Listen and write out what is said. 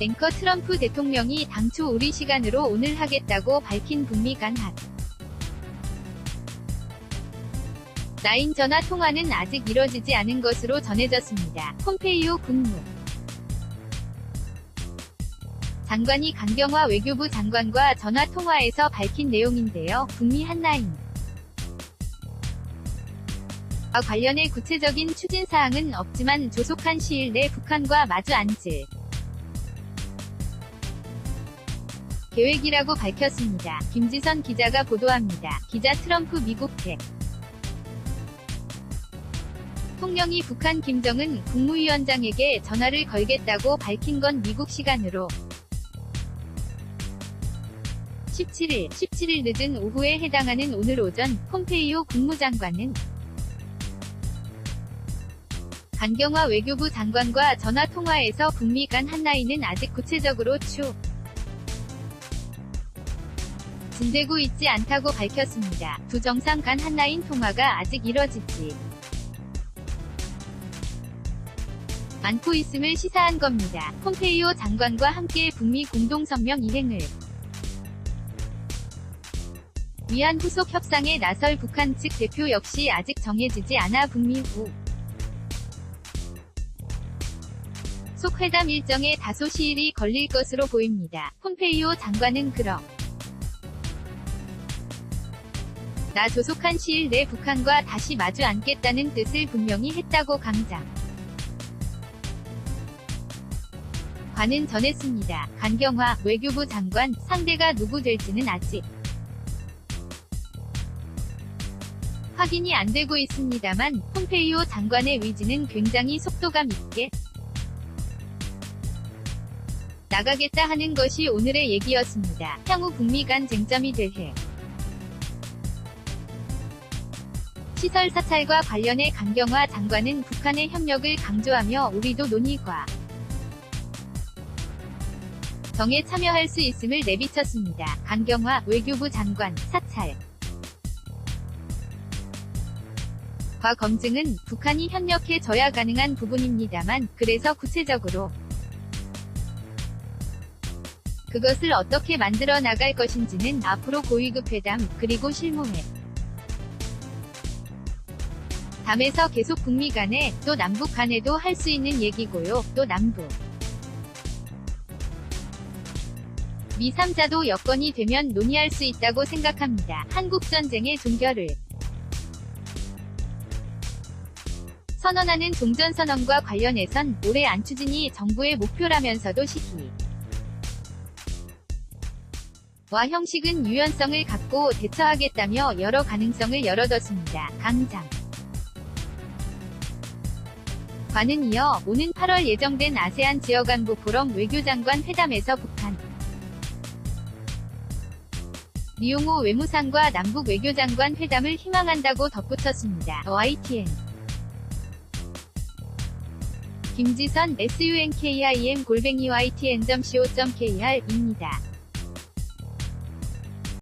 앵커 트럼프 대통령이 당초 우리 시간으로 오늘 하겠다고 밝힌 북미 간 합. 라인 전화 통화는 아직 이뤄지지 않은 것으로 전해졌습니다. 폼페이오 국무 장관이 강경화 외교부 장관과 전화 통화에서 밝힌 내용인데요. 북미 한라인 와 관련해 구체적인 추진 사항은 없지만 조속한 시일 내 북한과 마주 앉을 계획이라고 밝혔습니다. 김지선 기자가 보도합니다. 기자 트럼프 미국 대 통령이 북한 김정은 국무위원장에게 전화를 걸겠다고 밝힌 건 미국 시간으로 17일, 17일 늦은 오후에 해당하는 오늘 오전 폼페이오 국무장관은 강경화 외교부 장관과 전화 통화에서 북미 간 한라인은 아직 구체적으로 추 진되고 있지 않다고 밝혔습니다. 두 정상 간 한라인 통화가 아직 이뤄지지 않고 있음을 시사한 겁니다. 폼페이오 장관과 함께 북미 공동성명 이행을 위한 후속 협상에 나설 북한 측 대표 역시 아직 정해지지 않아 북미 후 속 회담 일정에 다소 시일이 걸릴 것으로 보입니다. 폼페이오 장관은 그러 나 조속한 시일 내 북한과 다시 마주 앉겠다는 뜻을 분명히 했다고 강장. 관은 전했습니다. 강경화 외교부 장관 상대가 누구 될지는 아직 확인이 안 되고 있습니다만 폼페이오 장관의 의지는 굉장히 속도감 있게 나가겠다 하는 것이 오늘의 얘기였습니다. 향후 북미 간 쟁점이 될 해 시설 사찰과 관련해 강경화 장관은 북한의 협력을 강조하며 우리도 논의과 정에 참여할 수 있음을 내비쳤습니다. 강경화 외교부 장관 사찰 과 검증은 북한이 협력해 줘야 가능한 부분입니다만 그래서 구체적으로 그것을 어떻게 만들어 나갈 것인지는 앞으로 고위급 회담 그리고 실무회 담에서 계속 북미 간에 또 남북 간에도 할 수 있는 얘기고요. 또 남북 미 3자도 여건이 되면 논의할 수 있다고 생각합니다. 한국전쟁의 종결을 선언하는 종전선언과 관련해선 올해 안 추진이 정부의 목표라면서도 시기 와 형식은 유연성을 갖고 대처하겠다며 여러 가능성을 열어뒀습니다. 강장 관은 이어 오는 8월 예정된 아세안 지역 안보 포럼 외교장관 회담에서 북한 리용호 외무상과 남북 외교장관 회담을 희망한다고 덧붙였습니다. YTN 김지선 sunkim 골뱅이 ytn.co.kr 입니다.